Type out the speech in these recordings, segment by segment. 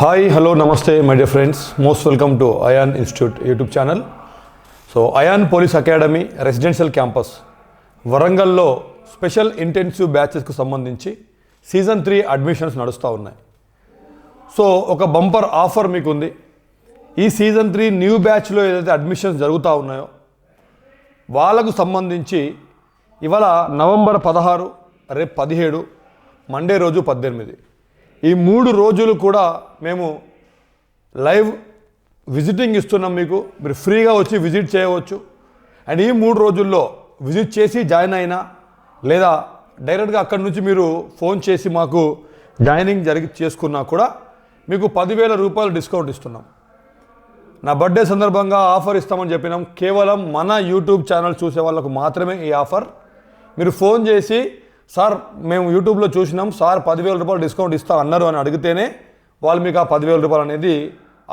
Hi hello నమస్తే my dear friends most welcome to Ayan institute YouTube channel so Ayan police academy residential campus వరంగల్లో special intensive బ్యాచెస్కు సంబంధించి season three admissions నడుస్తూ ఉన్నాయి. So ఒక bumper offer మీకు ఉంది ఈ సీజన్ త్రీ న్యూ బ్యాచ్లో ఏదైతే అడ్మిషన్స్ జరుగుతూ ఉన్నాయో వాళ్ళకు సంబంధించి ఇవాళ నవంబర్ పదహారు రేపు పదిహేడు మండే రోజు పద్దెనిమిది. ఈ మూడు రోజులు కూడా మేము లైవ్ విజిటింగ్ ఇస్తున్నాం మీకు. మీరు ఫ్రీగా వచ్చి విజిట్ చేయవచ్చు. అండ్ ఈ మూడు రోజుల్లో విజిట్ చేసి జాయిన్ అయినా లేదా డైరెక్ట్గా అక్కడి నుంచి మీరు ఫోన్ చేసి మాకు జాయినింగ్ జరిగి చేసుకున్నా కూడా మీకు పదివేల రూపాయలు డిస్కౌంట్ ఇస్తున్నాం. నా బర్త్డే సందర్భంగా ఆఫర్ ఇస్తామని చెప్పినాం. కేవలం మన యూట్యూబ్ ఛానల్ చూసే వాళ్ళకు మాత్రమే ఈ ఆఫర్. మీరు ఫోన్ చేసి సార్ మేము యూట్యూబ్లో చూసినాం. సార్ పదివేల రూపాయలు డిస్కౌంట్ ఇస్తా అన్నారు అని అడిగితేనే వాళ్ళు మీకు ఆ పదివేల రూపాయలు అనేది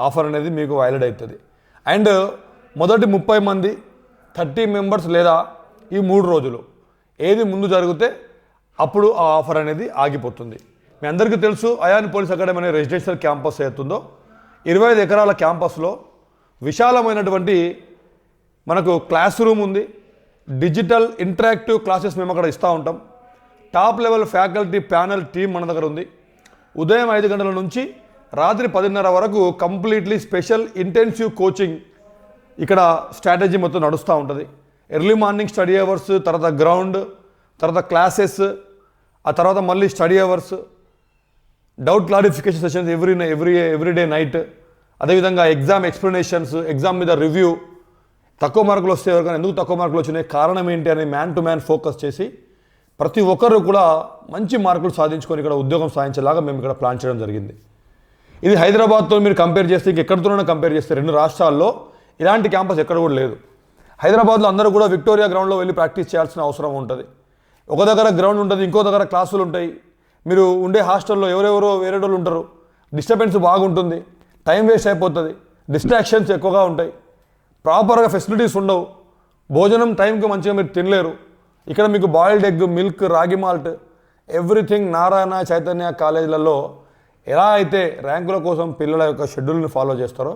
ఆఫర్ అనేది మీకు వైలెడ్ అవుతుంది. అండ్ మొదటి ముప్పై మంది థర్టీ మెంబర్స్ లేదా ఈ మూడు రోజులు ఏది ముందు జరిగితే అప్పుడు ఆ ఆఫర్ అనేది ఆగిపోతుంది. మీ అందరికీ తెలుసు అయాన్ పోలీస్ అకాడమీ అనే రెసిడెన్షియల్ క్యాంపస్ అవుతుందో ఇరవై ఐదు ఎకరాల క్యాంపస్లో విశాలమైనటువంటి మనకు క్లాస్ రూమ్ ఉంది. డిజిటల్ ఇంటరాక్టివ్ క్లాసెస్ మేము అక్కడ ఇస్తూ ఉంటాం. Top level faculty panel team మన దగ్గర ఉంది. ఉదయం ఐదు గంటల నుంచి రాత్రి పదిన్నర వరకు కంప్లీట్లీ స్పెషల్ ఇంటెన్సివ్ కోచింగ్ ఇక్కడ స్ట్రాటజీ మొత్తం నడుస్తూ ఉంటుంది. ఎర్లీ మార్నింగ్ స్టడీ అవర్స్ తర్వాత గ్రౌండ్ తర్వాత క్లాసెస్ ఆ తర్వాత మళ్ళీ study hours doubt clarification sessions every every everyday night. అదేవిధంగా ఎగ్జామ్ ఎక్స్ప్లెనేషన్స్ ఎగ్జామ్ మీద రివ్యూ. తక్కువ మార్కులు వస్తే ఎవరికైనా ఎందుకు తక్కువ మార్కులు వచ్చినాయి? కారణం ఏంటి అని మ్యాన్ టు మ్యాన్ ఫోకస్ చేసి ప్రతి ఒక్కరు కూడా మంచి మార్కులు సాధించుకొని ఇక్కడ ఉద్యోగం సాధించేలాగా మేము ఇక్కడ ప్లాన్ చేయడం జరిగింది. ఇది హైదరాబాద్తో మీరు కంపేర్ చేస్తే ఇంకెక్కడితోనైనా కంపేర్ చేస్తే రెండు రాష్ట్రాల్లో ఇలాంటి క్యాంపస్ ఎక్కడ కూడా లేదు. హైదరాబాద్లో అందరూ కూడా విక్టోరియా గ్రౌండ్లో వెళ్ళి ప్రాక్టీస్ చేయాల్సిన అవసరం ఉంటుంది. ఒక దగ్గర గ్రౌండ్ ఉంటుంది ఇంకో దగ్గర క్లాసులు ఉంటాయి. మీరు ఉండే హాస్టల్లో ఎవరెవరో వేరే వాళ్ళు ఉంటారు. డిస్టర్బెన్స్ బాగుంటుంది టైం వేస్ట్ అయిపోతుంది డిస్ట్రాక్షన్స్ ఎక్కువగా ఉంటాయి. ప్రాపర్గా ఫెసిలిటీస్ ఉండవు. భోజనం టైంకి మంచిగా మీరు తినలేరు. ఇక్కడ మీకు boiled egg milk ragi malt everything Narayana Chaitanya కాలేజీలలో ఎలా అయితే ర్యాంకుల కోసం పిల్లల యొక్క షెడ్యూల్ని ఫాలో చేస్తారో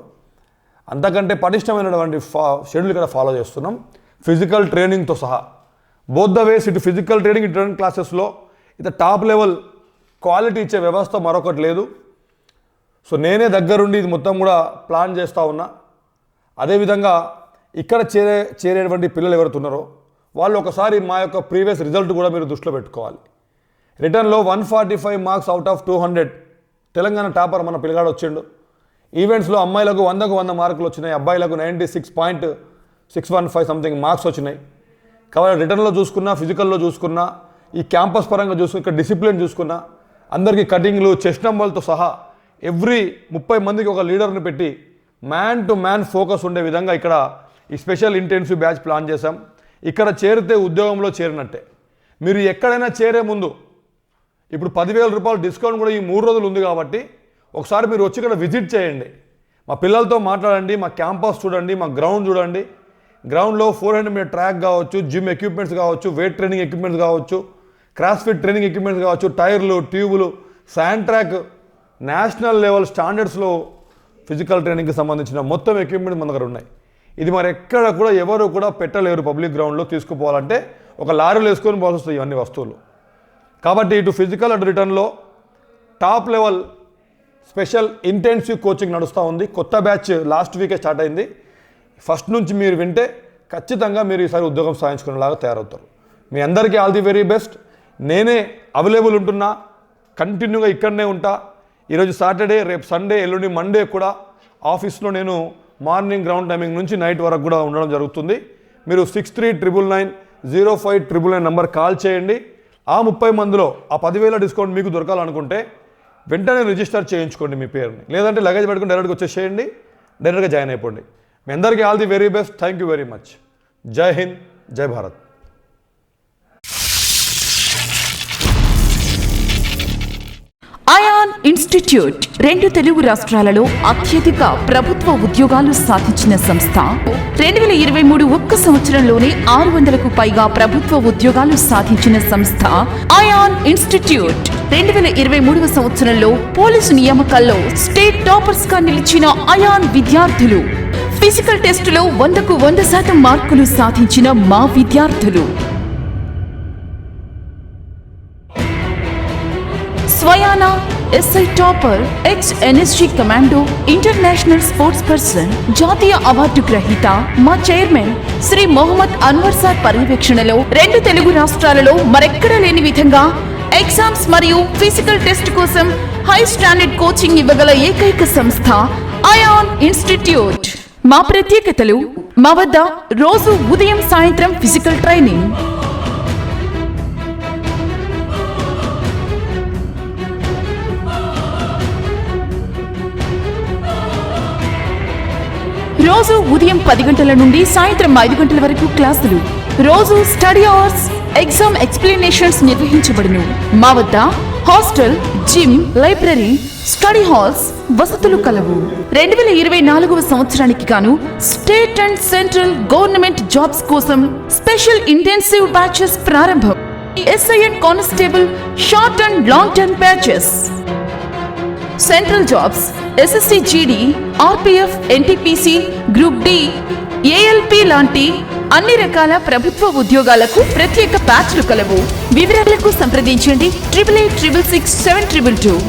అంతకంటే పటిష్టమైనటువంటి ఫా షెడ్యూల్ ఇక్కడ ఫాలో చేస్తున్నాం. ఫిజికల్ ట్రైనింగ్తో సహా. బోత్ ద వేస్ ఇటు ఫిజికల్ ట్రైనింగ్ ఇటు ట్రైనింగ్ క్లాసెస్లో ఇటు టాప్ లెవెల్ క్వాలిటీ ఇచ్చే వ్యవస్థ మరొకటి లేదు. సో నేనే దగ్గరుండి ఇది మొత్తం కూడా ప్లాన్ చేస్తూ ఉన్నా. అదేవిధంగా ఇక్కడ చేరే చేరేటువంటి పిల్లలు ఎవరుతున్నారో వాళ్ళు ఒకసారి మా యొక్క ప్రీవియస్ రిజల్ట్ కూడా మీరు దృష్టిలో పెట్టుకోవాలి. రిటర్న్లో one forty five marks out of two hundred Telangana topper మన పిల్లగాడు వచ్చిండు. ఈవెంట్స్లో అమ్మాయిలకు వందకు వంద మార్కులు వచ్చినాయి అబ్బాయిలకు ninety six point six one five something marks వచ్చినాయి. కాబట్టి రిటర్న్లో చూసుకున్నా ఫిజికల్లో చూసుకున్నా ఈ క్యాంపస్ పరంగా చూసుకున్న ఇక్కడ డిసిప్లిన్ చూసుకున్నా అందరికీ కటింగ్లు చెస్ట్ నంబర్లతో సహా ఎవ్రీ ముప్పై మందికి ఒక లీడర్ని పెట్టి మ్యాన్ టు మ్యాన్ ఫోకస్ ఉండే విధంగా ఇక్కడ ఈ స్పెషల్ ఇంటెన్సివ్ బ్యాచ్ ప్లాన్ చేశాం. ఇక్కడ చేరితే ఉద్యోగంలో చేరినట్టే. మీరు ఎక్కడైనా చేరే ముందు ఇప్పుడు పదివేల రూపాయలు డిస్కౌంట్ కూడా ఈ మూడు రోజులు ఉంది కాబట్టి ఒకసారి మీరు వచ్చి ఇక్కడ విజిట్ చేయండి. మా పిల్లలతో మాట్లాడండి మా క్యాంపస్ చూడండి మా గ్రౌండ్ చూడండి. గ్రౌండ్లో ఫోర్ హండ్రెడ్ మీటర్ ట్రాక్ కావచ్చు జిమ్ ఎక్విప్మెంట్స్ కావచ్చు వెయిట్ ట్రైనింగ్ ఎక్విప్మెంట్స్ కావచ్చు క్రాస్ ఫిట్ ట్రైనింగ్ ఎక్విప్మెంట్స్ కావచ్చు టైర్లు ట్యూబులు శాండ్ ట్రాక్ నేషనల్ లెవెల్ స్టాండర్డ్స్లో ఫిజికల్ ట్రైనింగ్కి సంబంధించిన మొత్తం ఎక్విప్మెంట్ మన దగ్గర ఉన్నాయి. ఇది మరి ఎక్కడ కూడా ఎవరు కూడా పెట్టలేరు పబ్లిక్ గ్రౌండ్లో తీసుకుపోవాలంటే ఒక లారీలు వేసుకొని పోవాల్సి వస్తాయి ఇవన్నీ వస్తువులు. కాబట్టి ఇటు ఫిజికల్ అటు రిటర్న్లో top level special intensive coaching నడుస్తూ ఉంది. కొత్త బ్యాచ్ లాస్ట్ వీకే స్టార్ట్ అయింది. ఫస్ట్ నుంచి మీరు వింటే ఖచ్చితంగా మీరు ఈసారి ఉద్యోగం సాధించుకునేలాగా తయారవుతారు. మీ అందరికీ ఆల్ ది వెరీ బెస్ట్. నేనే అవైలబుల్ ఉంటున్నా. కంటిన్యూగా ఇక్కడనే ఉంటా. ఈరోజు సాటర్డే రేపు సండే ఎల్లుండి మండే కూడా ఆఫీస్లో నేను మార్నింగ్ గ్రౌండ్ టైమింగ్ నుంచి నైట్ వరకు కూడా ఉండడం జరుగుతుంది. మీరు six three triple nine zero five triple nine number call చేయండి. ఆ ముప్పై మందిలో ఆ పదివేల డిస్కౌంట్ మీకు దొరకాలనుకుంటే వెంటనే రిజిస్టర్ చేయించుకోండి మీ పేరుని. లేదంటే లగేజ్ పెట్టుకుని డైరెక్ట్గా వచ్చేసేయండి. డైరెక్ట్గా జాయిన్ అయిపోండి. మీ అందరికీ all the very best. Thank you very much. జై హింద్ జై భారత్. అయాన్ ఇన్స్టిట్యూట్ రెండు తెలుగు రాష్ట్రాలలో అత్యధిక ప్రభుత్వ ఉద్యోగాలు సాధించిన సంస్థ. రెండు వేల ఇరవై మూడు ఒక్క సంవత్సరంలోనే ఆరు వందలకు పైగా ప్రభుత్వ ఉద్యోగాలు సాధించిన సంస్థ. అయాన్ ఇన్స్టిట్యూట్ రెండు వేల ఇరవై మూడవ సంవత్సరంలో పోలీసు నియామకాల్లో స్టేట్ టాపర్స్గా నిలిచిన అయాన్ విద్యార్థులు. ఫిజికల్ టెస్టులో వందకు వంద శాతం మార్కులు సాధించిన మా విద్యార్థులు. స్వయాన SI topper ex NSG commando international sports person జాతీయ అవార్డు గ్రహీత మా చైర్మన్ శ్రీ మొహమ్మద్ అన్వర్ సార్ పర్యవేక్షణలో రెండు తెలుగు రాష్ట్రాలలో మరెక్కడా లేని విధంగా ఎగ్జామ్స్ మరియు ఫిజికల్ టెస్ట్ కోసం హై స్టాండర్డ్ కోచింగ్ ఇవ్వగల ఏకైక సంస్థ అయాన్ ఇన్స్టిట్యూట్ మా ప్రత్యేకతలు మా వద్ద రోజు ఉదయం సాయంత్రం ఫిజికల్ ట్రైనింగ్ రోజు ఉదయం పది గంటల నుండి సాయంత్రం ఐదు గంటల వరకు క్లాసులు. రోజు స్టడీ అవర్స్ ఎగ్జామ్ ఎక్స్ప్లెనేషన్స్ నిర్వహించబడును. మా వద్ద hostel gym library study halls వసతులు కలవు. రెండు వేల ఇరవై నాలుగవ సంవత్సరానికి గాను state and central government jobs కోసం స్పెషల్ ఇంటెన్సివ్ బ్యాచెస్ ప్రారంభం. SI and constable short and long term batches. Central jobs SSC GD RPF NTPC group D ALP లాంటి అన్ని రకాల ప్రభుత్వ ఉద్యోగాలకు ప్రత్యేక ప్యాచ్లు కలవు. వివరాలకు సంప్రదించండి. Triple eight triple six seven triple two